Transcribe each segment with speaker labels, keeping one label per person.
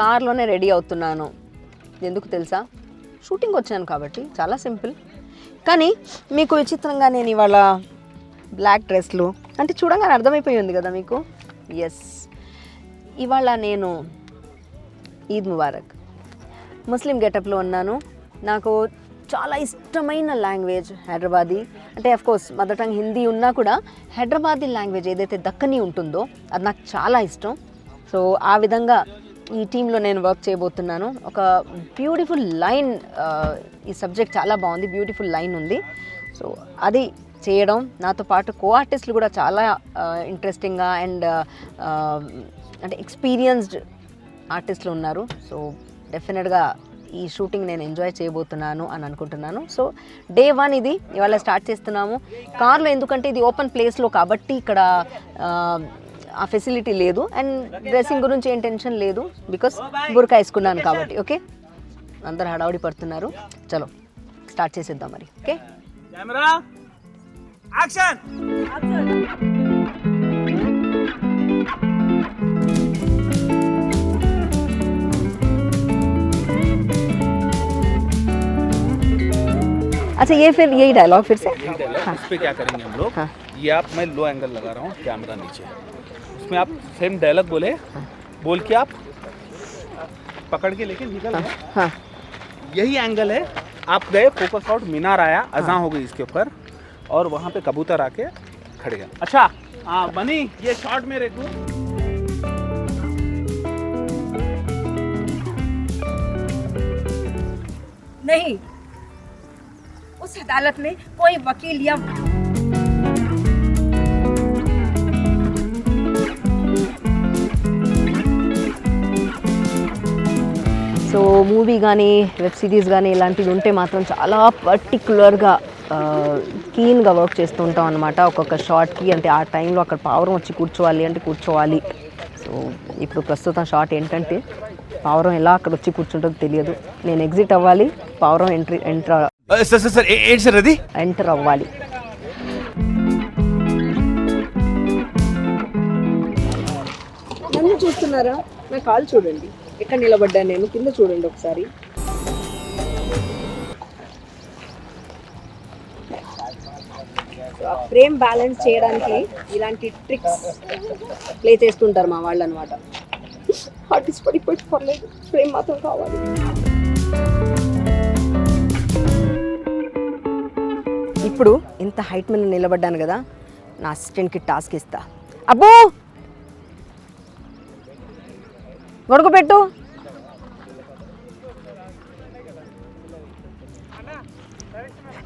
Speaker 1: కార్లోనే ready అవుతున్నాను. ఎందుకు తెలుసా? షూటింగ్ వచ్చాను కాబట్టి చాలా సింపుల్. కానీ మీకు విచిత్రంగా నేను ఇవాళ బ్లాక్ డ్రెస్లు అంటే చూడంగానే అర్థమైపోయింది కదా మీకు? ఎస్ ఇవాళ నేను ఈద్ ముబారక్. ముస్లిం గెటప్లో ఉన్నాను. నాకు చాలా ఇష్టమైన లాంగ్వేజ్ హైదరాబాదీ. అంటే కోర్స్ మదర్ టంగ్ హిందీ ఉన్నా కూడా హైదరాబాదీ లాంగ్వేజ్ ఏదైతే దక్కని ఉంటుందో అది నాకు చాలా ఇష్టం. సో ఆ విధంగా ఈ టీంలో నేను వర్క్ చేయబోతున్నాను. ఒక బ్యూటిఫుల్ లైన్ ఈ సబ్జెక్ట్ చాలా బాగుంది. బ్యూటిఫుల్ లైన్ ఉంది. సో అది చేయడం నాతో పాటు కో ఆర్టిస్టులు కూడా చాలా ఇంట్రెస్టింగ్గా అండ్ అంటే ఎక్స్పీరియన్స్డ్ ఆర్టిస్టులు ఉన్నారు. సో డెఫినెట్గా ఈ షూటింగ్ నేను ఎంజాయ్ చేయబోతున్నాను అని అనుకుంటున్నాను. సో డే వన్ ఇది. ఇవాళ స్టార్ట్ చేస్తున్నాము. కార్లో ఎందుకంటే ఇది ఓపెన్ ప్లేస్లో కాబట్టి ఇక్కడ ఆ, ఆ ఫెసిలిటీ లేదు అండ్ డ్రెస్సింగ్ గురించి ఏం టెన్షన్ లేదు బికాస్ బురకా వేసుకున్నాను కాబట్టి ఓకే అందరు హడావుడి పడుతున్నారు చలో స్టార్ట్ చేసేద్దాం మరి ఓకే
Speaker 2: कैमरा एक्शन
Speaker 1: अच्छा ये फिर यही डायलॉग फिर से
Speaker 2: उस पे क्या करेंगे हम लोग
Speaker 1: हाँ।
Speaker 2: ये आप मैं लो एंगल लगा रहा हूँ कैमरा नीचे उसमें आप सेम डायलॉग बोले। बोल के आप पकड़ के लेके निकल गए।
Speaker 1: हाँ
Speaker 2: यही एंगल है। आप गए फोकस आउट मीनार आया अजा हो गई इसके ऊपर और वहाँ पे कबूतर आके खड़े गए अच्छा हाँ बनी ये शॉट में रेखू
Speaker 3: नहीं उस अदालत में कोई वकील या
Speaker 1: సో మూవీ కానీ వెబ్ సిరీస్ కానీ ఇలాంటివి ఉంటే మాత్రం చాలా పర్టికులర్గా కీన్గా వర్క్ చేస్తూ ఉంటాం అనమాట ఒక్కొక్క షార్ట్కి అంటే ఆ టైంలో అక్కడ పావురం వచ్చి కూర్చోవాలి అంటే కూర్చోవాలి. సో ఇప్పుడు ప్రస్తుతం షార్ట్ ఏంటంటే పావురం ఎలా అక్కడ వచ్చి కూర్చుంటుందో తెలియదు. నేను ఎగ్జిట్ అవ్వాలి పావురం entry enter
Speaker 4: sir sir sir ఏంటి సార్ అది?
Speaker 1: ఎంటర్ అవ్వాలి. నన్ను చూస్తున్నారా? నా కాల్ చూడండి. ఎక్కడ నిలబడ్డా నేను? కింద చూడండి ఒకసారి. ఫ్రేమ్ బ్యాలెన్స్ చేయడానికి ఇలాంటి ట్రిక్స్ ప్లే చేస్తుంటారు మా వాళ్ళు అనమాట ఆర్టిస్ట్ పడిపోయి పర్లేదు ఫ్రేమ్ మాత్రం కావాలి. ఇప్పుడు ఇంత హైట్ మీద నిలబడ్డాను కదా నా అసిస్టెంట్కి టాస్క్ ఇస్తా. అబ్బో! గొడుగు పెట్టు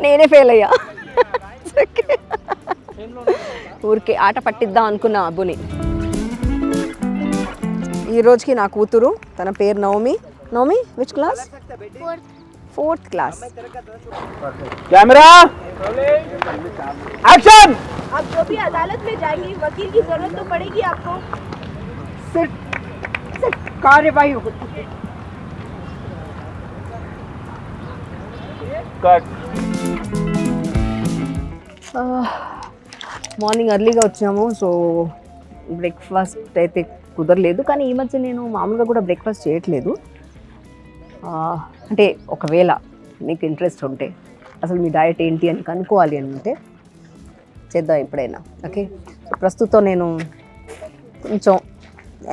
Speaker 1: నేనే ఫెయిల్ అయ్యా Okay. ఊరికే ఆట పట్టిద్దాం అనుకున్నా అబ్బుని ఈ రోజుకి నా కూతురు తన పేరు Navami Navami which class fourth class
Speaker 2: camera action
Speaker 3: आप जो भी अदालत में जाएंगी वकील की जरूरत तो पड़ेगी आपको
Speaker 1: सिर्फ કાર્યવાહી
Speaker 2: હોતી
Speaker 1: మార్నింగ్ అర్లీగా వచ్చాము సో బ్రేక్ఫాస్ట్ అయితే కుదరలేదు కానీ ఈ మధ్య నేను మామూలుగా కూడా బ్రేక్ఫాస్ట్ చేయట్లేదు. అంటే ఒకవేళ మీకు ఇంట్రెస్ట్ ఉంటే అసలు మీ డయట్ ఏంటి అని కనుక్కోవాలి అని ఉంటే చేద్దాం ఎప్పుడైనా ఓకే ప్రస్తుతం నేను కొంచెం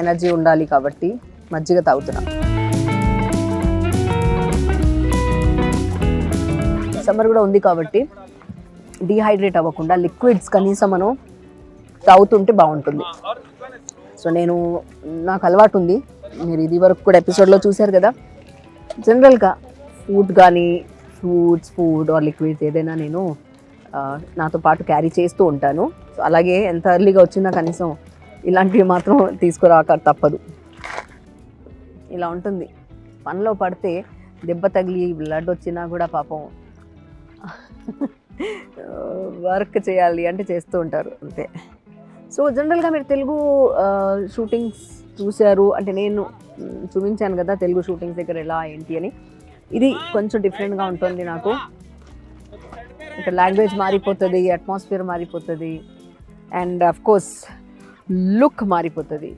Speaker 1: ఎనర్జీ ఉండాలి కాబట్టి మజ్జిగ తాగుతున్నాం. సమ్మర్ కూడా ఉంది కాబట్టి డీహైడ్రేట్ అవ్వకుండా లిక్విడ్స్ కనీసం మనం తాగుతుంటే బాగుంటుంది. సో నేను నాకు అలవాటు ఉంది. మీరు ఇది వరకు కూడా ఎపిసోడ్లో చూశారు కదా. జనరల్గా ఫుడ్ కానీ ఫ్రూట్స్ ఫుడ్ ఆర్ లిక్విడ్స్ ఏదైనా నేను నాతో పాటు క్యారీ చేస్తూ ఉంటాను. సో అలాగే ఎంత ఎర్లీగా వచ్చినా కనీసం ఇలాంటివి మాత్రం తీసుకురాక తప్పదు. ఇలా ఉంటుంది. పనిలో పడితే దెబ్బ తగిలి బ్లడ్ వచ్చినా కూడా పాపం వర్క్ చేయాలి అంటే చేస్తూ ఉంటారు అంతే. సో జనరల్గా మీరు తెలుగు షూటింగ్స్ చూశారు. అంటే నేను చూపించాను కదా తెలుగు షూటింగ్స్ దగ్గర ఎలా ఏంటి అని. ఇది కొంచెం డిఫరెంట్గా ఉంటుంది నాకు. ఇక్కడ లాంగ్వేజ్ మారిపోతుంది అట్మాస్ఫియర్ మారిపోతుంది. అండ్ అఫ్ కోర్స్ లుక్ మారిపోతుంది.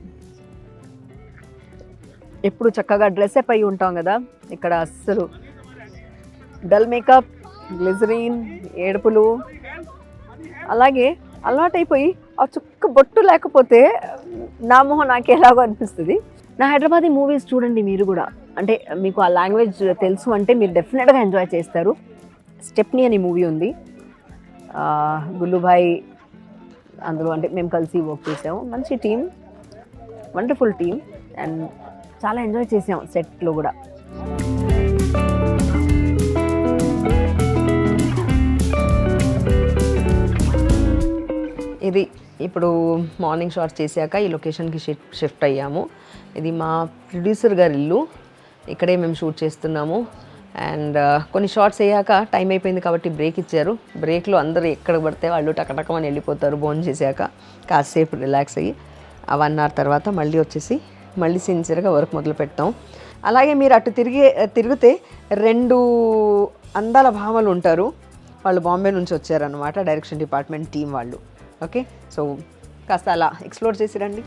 Speaker 1: ఎప్పుడు చక్కగా డ్రెస్అప్ అయి ఉంటాం కదా. ఇక్కడ అస్సలు డల్ మేకప్ గ్లిజరీన్ ఏడుపులు. అలాగే అలవాటైపోయి ఆ చుక్క బొట్టు లేకపోతే నా మొహం నాకు ఎలాగో అనిపిస్తుంది. నా హైదరాబాదీ మూవీస్ చూడండి మీరు కూడా. అంటే మీకు ఆ లాంగ్వేజ్ తెలుసు అంటే మీరు డెఫినెట్గా ఎంజాయ్ చేస్తారు. స్టెప్నీ అనే మూవీ ఉంది. గుల్లుభాయ్ అందులో అంటే మేము కలిసి వర్క్ చేసాము. మంచి టీం వండర్ఫుల్ టీం అండ్ చాలా ఎంజాయ్ చేసాం సెట్లో కూడా. ఇది ఇప్పుడు మార్నింగ్ షాట్ చేశాక ఈ లొకేషన్కి షిఫ్ట్ షిఫ్ట్ అయ్యాము. ఇది మా ప్రొడ్యూసర్ గారి ఇల్లు. ఇక్కడే మేము షూట్ చేస్తున్నాము. అండ్ uh, కొన్ని షార్ట్స్ అయ్యాక టైం అయిపోయింది కాబట్టి బ్రేక్ ఇచ్చారు. బ్రేక్లో అందరూ ఎక్కడ పడితే వాళ్ళు టకటకమని వెళ్ళిపోతారు బోన్ చేశాక. కాసేపు రిలాక్స్ అయ్యి ఆ వన్ అవర్ తర్వాత మళ్ళీ వచ్చేసి మళ్ళీ సిన్సియర్గా వర్క్ మొదలు పెట్టాం. అలాగే మీరు అటు తిరిగి తిరిగితే రెండు అందాల భామలు ఉంటారు. వాళ్ళు బాంబే నుంచి వచ్చారనమాట డైరెక్షన్ డిపార్ట్మెంట్ టీం వాళ్ళు. ఓకే? సో కాస్త అలా ఎక్స్ప్లోర్ చేసి రండి.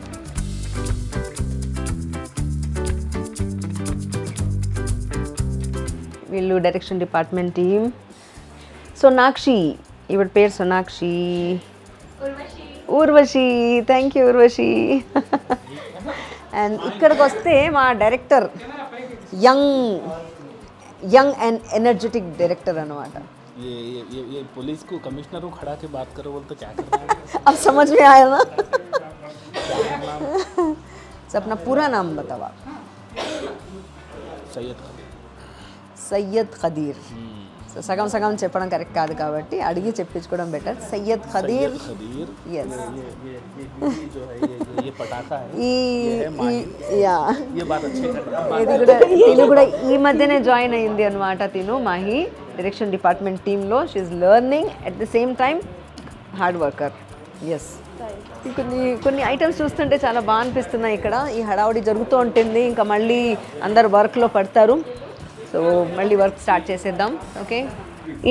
Speaker 1: వీళ్ళు డైరెక్షన్ డిపార్ట్మెంట్ టీం. సోనాక్షి ఈవిడ పేరు Sonakshi. Urvashi. Thank you Urvashi. And ఇక్కడికి వస్తే మా director young young and energetic director అనమాట
Speaker 2: ये ये ये, ये पुलिस को कमिश्नर को खड़ा के बात करो बोल तो क्या करना है
Speaker 1: अब समझ में आया ना సో अपना पूरा नाम बताओ आप
Speaker 2: सैयद खान
Speaker 1: సయ్యద్ ఖదీర్ సగం సగం చెప్పడం కరెక్ట్ కాదు కాబట్టి అడిగి చెప్పించుకోవడం బెటర్ సయ్యద్ ఖదీర్. ఈ యా. ఇది కూడా తిను కూడా ఈ మధ్యనే జాయిన్ అయింది అనమాట తిను మాహి. డైరెక్షన్ డిపార్ట్మెంట్ టీంలో she learning at the same time hard worker yes కొన్ని కొన్ని ఐటమ్స్ చూస్తుంటే చాలా బాగా అనిపిస్తున్నాయి ఇక్కడ. ఈ హడావుడి జరుగుతూ ఉంటుంది. ఇంకా మళ్ళీ అందరు వర్క్లో పడతారు. సో మళ్ళీ వర్క్ స్టార్ట్ చేసేద్దాం ఓకే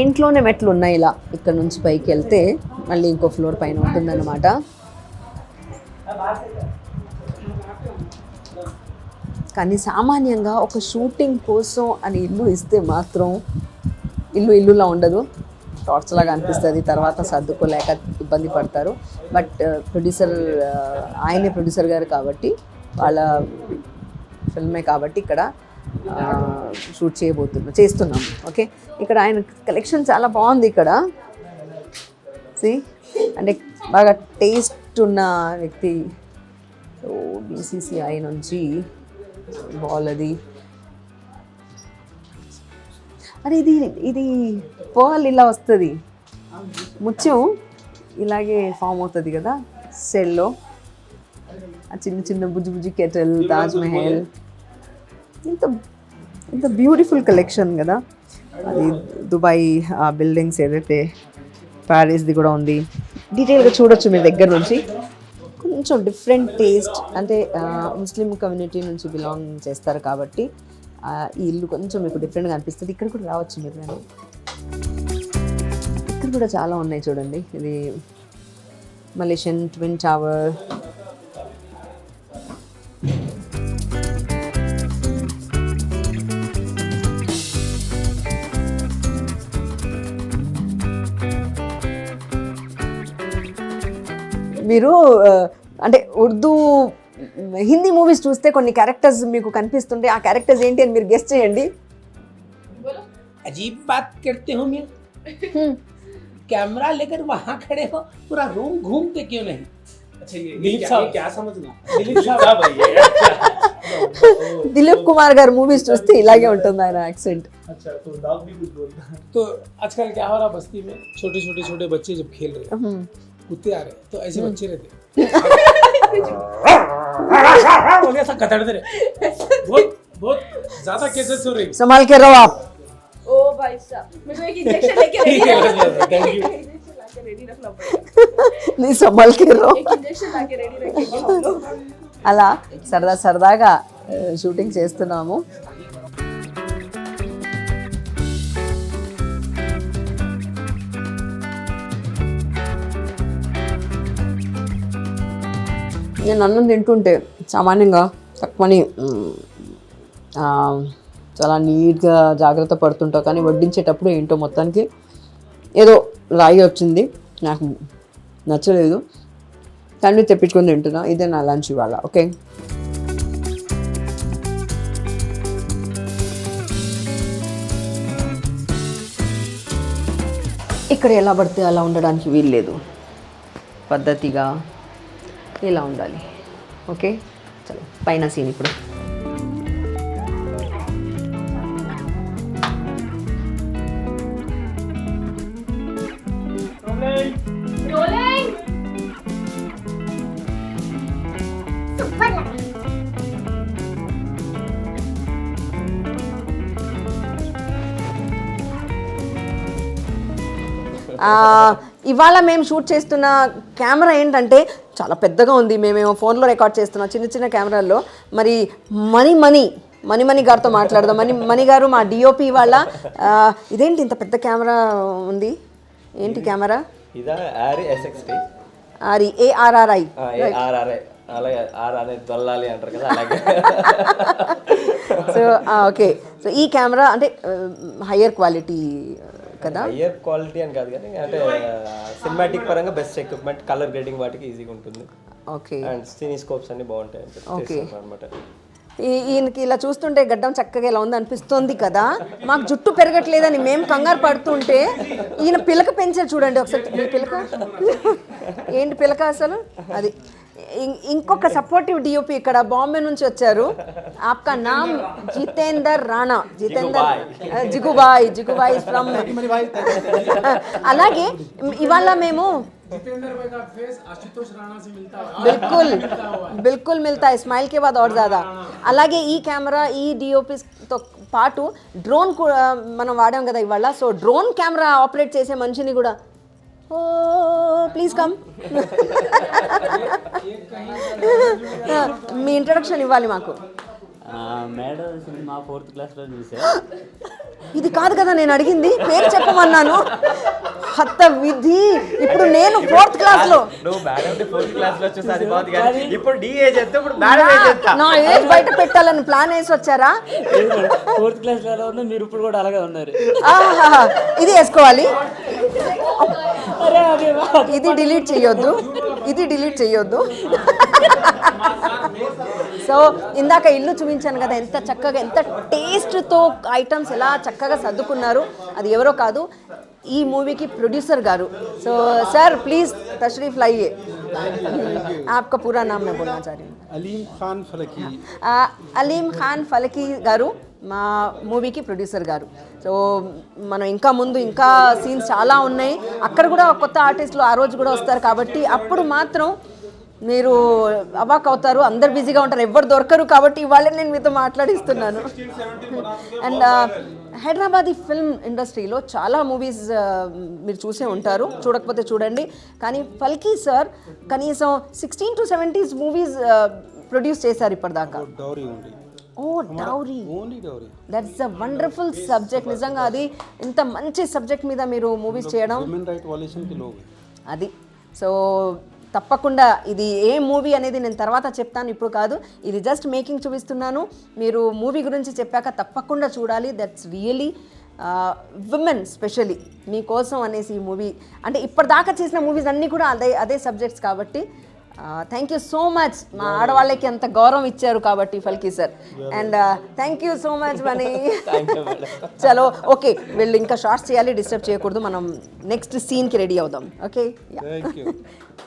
Speaker 1: ఇంట్లోనే మెట్లు ఉన్నాయి ఇలా ఇక్కడ నుంచి పైకి వెళ్తే మళ్ళీ ఇంకో ఫ్లోర్ పైన ఉంటుందన్నమాట. కానీ సామాన్యంగా ఒక షూటింగ్ కోసం అని ఇల్లు ఇస్తే మాత్రం ఇల్లు ఇల్లులా ఉండదు. టార్చ్ లాగా అనిపిస్తుంది తర్వాత సర్దుకోలేక ఇబ్బంది పడతారు. బట్ ప్రొడ్యూసర్ uh, uh, ఆయనే ప్రొడ్యూసర్ గారు కాబట్టి వాళ్ళ ఫిల్మే కాబట్టి ఇక్కడ షూట్ చేయబోతున్నాం చేస్తున్నాం ఓకే ఇక్కడ ఆయన కలెక్షన్ చాలా బాగుంది ఇక్కడ. సి అంటే బాగా టేస్ట్ ఉన్న వ్యక్తి. బీసీసీఐ నుంచి బాల్ అది. అరే ఇది ఇది పర్ల్ ఇలా వస్తుంది. ముత్యం ఇలాగే ఫామ్ అవుతుంది కదా సెల్లో ఆ చిన్న చిన్న బుజ్జి బుజ్జి కెటల్ తాజ్ మహల్ ఇంత ఇంత బ్యూటిఫుల్ కలెక్షన్ కదా. అది దుబాయ్ ఆ బిల్డింగ్స్ ఏదైతే ప్యారిస్ది కూడా ఉంది. డీటెయిల్గా చూడొచ్చు మీ దగ్గర నుంచి. కొంచెం డిఫరెంట్ టేస్ట్ అంటే ముస్లిం కమ్యూనిటీ నుంచి బిలాంగ్ చేస్తారు కాబట్టి ఈ ఇల్లు కొంచెం మీకు డిఫరెంట్గా అనిపిస్తుంది. ఇక్కడ కూడా రావచ్చు మీరు నేను ఇక్కడ కూడా చాలా ఉన్నాయి చూడండి. ఇది మలేషియన్ ట్విన్ టవర్ మీరు ఆ, అంటే ఉర్దూ హిందీ మూవీస్ చూస్తే కొన్ని క్యారెక్టర్స్ మీకు కనిపిస్తుంటే ఆ క్యారెక్టర్స్ ఏంటి అని మీరు గెస్ట్ చేయండి
Speaker 5: अजीब बात करते हो मियाँ कैमरा लेकर वहां खड़े हो पूरा रूम घूमते क्यों नहीं
Speaker 2: अच्छा ये,
Speaker 5: दिलीप
Speaker 2: क्या,
Speaker 5: साहब।
Speaker 2: ये क्या समझना
Speaker 5: दिलीप साहब
Speaker 1: దిలీప్ కుమార్ గారు మూవీస్ చూస్తే ఇలాగే ఉంటుంది ఆయన యాక్సెంట్
Speaker 2: अच्छा तो डॉग भी कुछ बोलता है
Speaker 5: तो आजकल क्या हो रहा बस्ती में छोटे छोटे छोटे बच्चे जब खेल रहे हैं कुत्ते आ रहे हैं तो ऐसे बच्चे रहते हैं बोले ऐसा कतड़ते रहे बहुत बहुत ज्यादा केसेस हो रही
Speaker 1: संभाल के रहो आप
Speaker 3: ओ भाई साहब मेरे को एक इंजेक्शन लेके रेडी
Speaker 5: ठीक है बस, बस, thank you.
Speaker 3: इंजेक्शन लाके रेडी रखना पड़ेगा
Speaker 1: నీ సంభాల్ के रहो
Speaker 3: एक इंजेक्शन लाके रेडी रखेंगे हम लोग
Speaker 1: అలా సరదా సరదాగా షూటింగ్ చేస్తున్నాము నేను అన్నం తింటుంటే సామాన్యంగా తక్కువని చాలా నీట్గా జాగ్రత్త పడుతుంటా కానీ వడ్డించేటప్పుడు ఏంటో మొత్తానికి ఏదో రాయి వచ్చింది నాకు నచ్చలేదు. తండ్రి తెప్పించుకొని తింటున్నా ఇదే నా లంచ్ ఇవాళ ఓకే? ఇక్కడ ఎలా పడితే అలా ఉండడానికి వీల్లేదు. పద్ధతిగా ఇలా ఉండాలి. ఓకే? చలో పైన సీన్ ఇప్పుడు. ఇవాళ మేము షూట్ చేస్తున్న కెమెరా ఏంటంటే చాలా పెద్దగా ఉంది. మేమేమో ఫోన్లో రికార్డ్ చేస్తున్నాం. చిన్న చిన్న కెమెరాల్లో మరి మనీ మనీ మణి మణి గారితో మాట్లాడదాం. మణి మణి గారు మా డిఓపి వాళ్ళ ఇదేంటి ఇంత పెద్ద కెమెరా ఉంది? ఏంటి కెమెరా
Speaker 6: ఇదా ఎస్ఎక్స్టీ
Speaker 1: ఏఆర్ఆర్ఐ
Speaker 6: ఆర్ఆర్ఐ అలాగే ఆర్ అనేది దొల్లాలి అంటారు కదా అలాగే.
Speaker 1: So okay. సో ఈ కెమెరా అంటే హయ్యర్ క్వాలిటీ కదా?
Speaker 6: హయ్యర్ క్వాలిటీ అని కాదు కానీ అంటే సినిమాటిక్ పరంగా బెస్ట్ ఎక్విప్మెంట్ కలర్ గ్రేడింగ్ వాటికి ఈజీగా ఉంటుంది.
Speaker 1: ఓకే.
Speaker 6: అండ్ సినీస్కోప్స్ అన్ని బాగుంటాయి
Speaker 1: Okay.
Speaker 6: అనమాట
Speaker 1: ఈ- ఈయనకి ఇలా చూస్తుంటే గడ్డం చక్కగా ఇలా ఉంది అనిపిస్తుంది కదా. మాకు జుట్టు పెరగట్లేదని మేము కంగారు పడుతుంటే ఈయన పిలక పెంచారు చూడండి ఒకసారి. మీ పిలక? ఏంటి పిలక అసలు? అది. ఇంకొక సపోర్టివ్ డిఓపి ఇక్కడ బాంబే నుంచి వచ్చారు. ఆప్కా నామ్ జితేందర్ రాణా. జితేందర్ జిగుబాయ్. జిగుబాయ్ ఫ్రమ్ అలాగే ఇవాళ మేము బిల్కుల్ బిల్కుల్ మిల్తా స్మైల్ కే బాద్ దాదా అలాగే ఈ కెమెరా ఈ డిఓపిస్తో పాటు డ్రోన్ కూడా మనం వాడాం కదా ఇవాళ. సో డ్రోన్ కెమెరా ఆపరేట్ చేసే మనిషిని కూడా oh please come me introduction ఇవ్వాలి మాకు.
Speaker 7: మేడం సినిమా ఫోర్త్ క్లాస్లో చూసా.
Speaker 1: ఇది కాదు కదా నేను అడిగింది పేరు చెప్పమన్నాను. హత్త విధి. ఇప్పుడు నేను ఫోర్త్ క్లాస్లో.
Speaker 6: నువ్వు మేడం ఫోర్త్ క్లాస్లో చూసి అది బాగుంది కానీ ఇప్పుడు డిఏ చేస్తే ఇప్పుడు మేడం ఏం చేస్తా?
Speaker 1: నా ఏజ్ బయట పెట్టాలని ప్లాన్ వేసి వచ్చారా?
Speaker 7: ఫోర్త్ క్లాస్లో ఎలా ఉందో మీరు ఇప్పుడు కూడా అలాగే ఉన్నారు.
Speaker 1: ఇది వేసుకోవాలి. ఇది డిలీట్ చేయొద్దు ఇది డిలీట్ చేయొద్దు సో ఇందాక ఇల్లు చూపించాను కదా ఎంత చక్కగా ఎంత టేస్ట్తో ఐటమ్స్ ఎలా చక్కగా సర్దుకున్నారు అది ఎవరో కాదు ఈ మూవీకి ప్రొడ్యూసర్ గారు సో సార్ ప్లీజ్ तशरीफ लाइए आपका पूरा नाम मैं बोलना चाह रही हूँ
Speaker 2: अलीम खान फलकी
Speaker 1: ఆ, అలీం ఖాన్ ఫలకి గారు మా మూవీకి ప్రొడ్యూసర్ గారు. సో మనం ఇంకా ముందు ఇంకా సీన్స్ చాలా ఉన్నాయి. అక్కడ కూడా కొత్త ఆర్టిస్టులు ఆ రోజు కూడా వస్తారు కాబట్టి అప్పుడు మాత్రం మీరు అవాక్ అవుతారు. అందరు బిజీగా ఉంటారు. ఎవరు దొరకరు కాబట్టి ఇవాళ నేను మీతో మాట్లాడిస్తున్నాను. అండ్ హైదరాబాద్ ఫిల్మ్ ఇండస్ట్రీలో చాలా మూవీస్ మీరు చూసే ఉంటారు. చూడకపోతే చూడండి. కానీ ఫల్కీ సార్ కనీసం sixteen to seventies movies produce చేశారు ఇప్పటిదాకా. ఓ dowry.
Speaker 2: Only dowry.
Speaker 1: That's a wonderful subject నిజంగా అది ఇంత మంచి సబ్జెక్ట్ మీద మీరు మూవీస్ చేయడం
Speaker 2: రైట్ వాల్యూషన్కి లోగు
Speaker 1: అది. సో తప్పకుండా ఇది ఏ మూవీ అనేది నేను తర్వాత చెప్తాను ఇప్పుడు కాదు. ఇది జస్ట్ మేకింగ్ చూపిస్తున్నాను. మీరు మూవీ గురించి చెప్పాక తప్పకుండా చూడాలి. దట్స్ రియలీ విమెన్ స్పెషలీ మీకోసం అనేసి ఈ మూవీ అంటే ఇప్పటిదాకా చేసిన మూవీస్ అన్నీ కూడా అదే అదే సబ్జెక్ట్స్ కాబట్టి థ్యాంక్ యూ సో మచ్ మా ఆడవాళ్ళకి ఎంత గౌరవం ఇచ్చారు కాబట్టి Phalki sir. And thank you so much money చలో ఓకే వీళ్ళు ఇంకా షార్ట్స్ చేయాలి డిస్టర్బ్ చేయకూడదు. మనం నెక్స్ట్ సీన్కి రెడీ అవుదాం. ఓకే